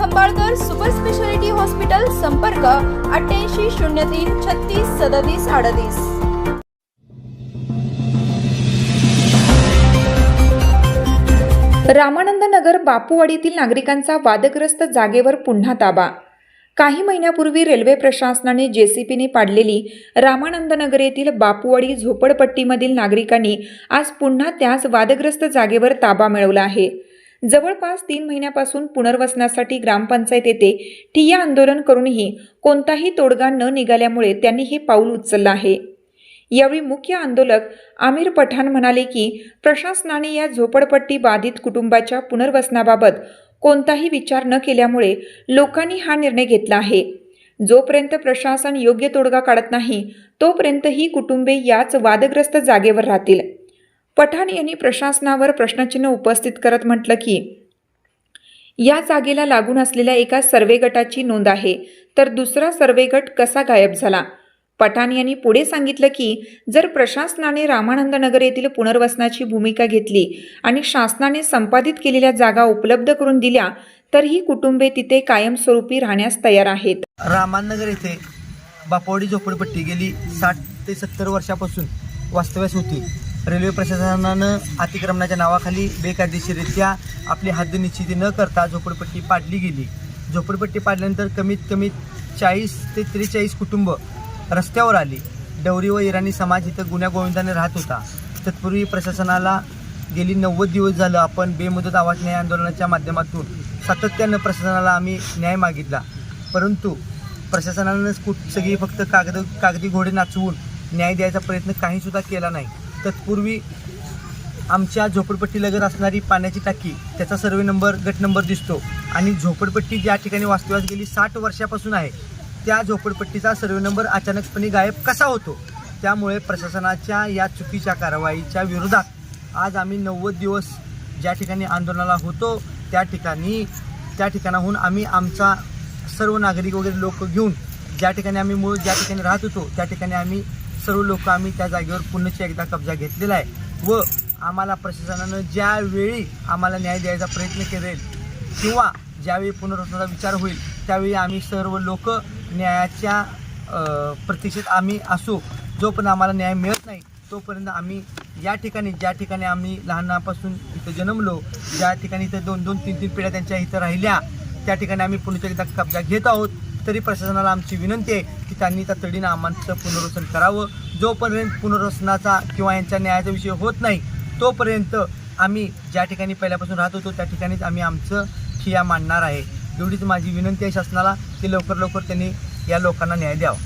Khambalkar super speciality hospital संपर्क अठ्ठ्याऐंशी शून्य तीन छत्तीस सदतीस अडतीस. रामानंद नगर बापूवाडीतील नागरिकांचा वादग्रस्त जागेवर पुन्हा ताबा. काही महिन्यापूर्वी रेल्वे प्रशासनाने जेसीपीने पाडलेली रामानंद नगर येथील बापूवाडी झोपडपट्टीमधील नागरिकांनी आज पुन्हा त्याच वादग्रस्त जागेवर ताबा मिळवला आहे. जवळपास तीन महिन्यापासून पुनर्वसनासाठी ग्रामपंचायत येथे ठिय्या आंदोलन करूनही कोणताही तोडगा न निघाल्यामुळे त्यांनी हे पाऊल उचललं आहे. यावेळी मुख्य आंदोलक आमिर पठाण म्हणाले की प्रशासनाने या झोपडपट्टी बाधित कुटुंबाच्या पुनर्वसनाबाबत कोणताही विचार न केल्यामुळे लोकांनी हा निर्णय घेतला आहे. जोपर्यंत प्रशासन योग्य तोडगा काढत नाही तोपर्यंत ही कुटुंबे याच वादग्रस्त जागेवर राहतील. पठाण यांनी प्रशासनावर प्रश्नचिन्ह उपस्थित करत म्हटलं की या जागेला लागून असलेल्या एका सर्वे गटाची नोंद आहे तर दुसरा सर्वे गट कसा गायब झाला? पठाण यांनी पुढे सांगितलं की जर प्रशासनाने रामानंद नगर येथील पुनर्वसनाची भूमिका घेतली आणि शासनाने संपादित केलेल्या जागा उपलब्ध करून दिल्या तर ही कुटुंबे तिथे कायमस्वरूपी राहण्यास तयार आहेत. रामानगर येथे बापवाडी झोपडपट्टी गेली साठ ते सत्तर वर्षापासून वास्तव्यास होती. रेल्वे प्रशासनानं अतिक्रमणाच्या नावाखाली बेकायदेशीरित्या आपली हद्द निश्चिती न करता झोपडपट्टी पाडली गेली. झोपडपट्टी पाडल्यानंतर कमीत कमी चाळीस ते त्रेचाळीस कुटुंब रस्त्यावर आली. डवरी व इराणी समाज इथं गुन्ह्यागोविंदाने राहत होता. तत्पूर्वी प्रशासनाला गेली नव्वद दिवस झालं आपण बेमुदत आवाज न्याय आंदोलनाच्या माध्यमातून सातत्यानं प्रशासनाला आम्ही न्याय मागितला. परंतु प्रशासनानं कुठ सगळी फक्त कागद कागदी घोडे नाचवून न्याय द्यायचा प्रयत्न काहीसुद्धा केला नाही. तत्पूर्वी आमच्या झोपडपट्टीलगत असणारी पाण्याची टाकी त्याचा सर्वे नंबर गट नंबर दिसतो. आणि झोपडपट्टी ज्या ठिकाणी वास्तव्यास गेली साठ वर्षापासून आहे त्या झोपडपट्टीचा सर्वे नंबर अचानकपणे गायब कसा होतो? त्यामुळे प्रशासनाच्या या चुकीच्या कारवाईच्या विरोधात आज आम्ही नव्वद दिवस ज्या ठिकाणी आंदोलनाला होतो त्या ठिकाणी त्या ठिकाणाहून आम्ही आमचा सर्व नागरिक वगैरे लोक घेऊन ज्या ठिकाणी आम्ही मूळ ज्या ठिकाणी राहत होतो त्या ठिकाणी आम्ही सर्व लोक आम्ही त्या जागेवर पुन्हा एकदा कब्जा घेतलेला आहे. व आम्हाला प्रशासनानं ज्यावेळी आम्हाला न्याय द्यायचा प्रयत्न करेल किंवा ज्यावेळी पुनर्वसनाचा विचार होईल त्यावेळी आम्ही सर्व लोक न्यायाच्या प्रतीक्षेत आम्ही असू. जोपर्यंत आम्हाला न्याय मिळत नाही तोपर्यंत आम्ही या ठिकाणी ज्या ठिकाणी आम्ही लहानापासून इथं जन्मलो ज्या ठिकाणी इथं दोन दोन तीन तीन पिढ्या त्यांच्या इथं राहिल्या त्या ठिकाणी आम्ही पुन्हा एकदा कब्जा घेत आहोत. तरी प्रशासनाला आमची विनंती आहे की त्यांनी तातडीनं आम्हाचं पुनर्वसन करावं. जोपर्यंत पुनर्वसनाचा किंवा यांच्या न्यायाचा विषय होत नाही तोपर्यंत आम्ही ज्या ठिकाणी पहिल्यापासून राहत होतो त्या ठिकाणीच आम्ही आमचं ठिया मांडणार आहे. एवढीच माझी विनंती आहे शासनाला की लवकर लवकर त्यांनी या लोकांना न्याय द्यावा.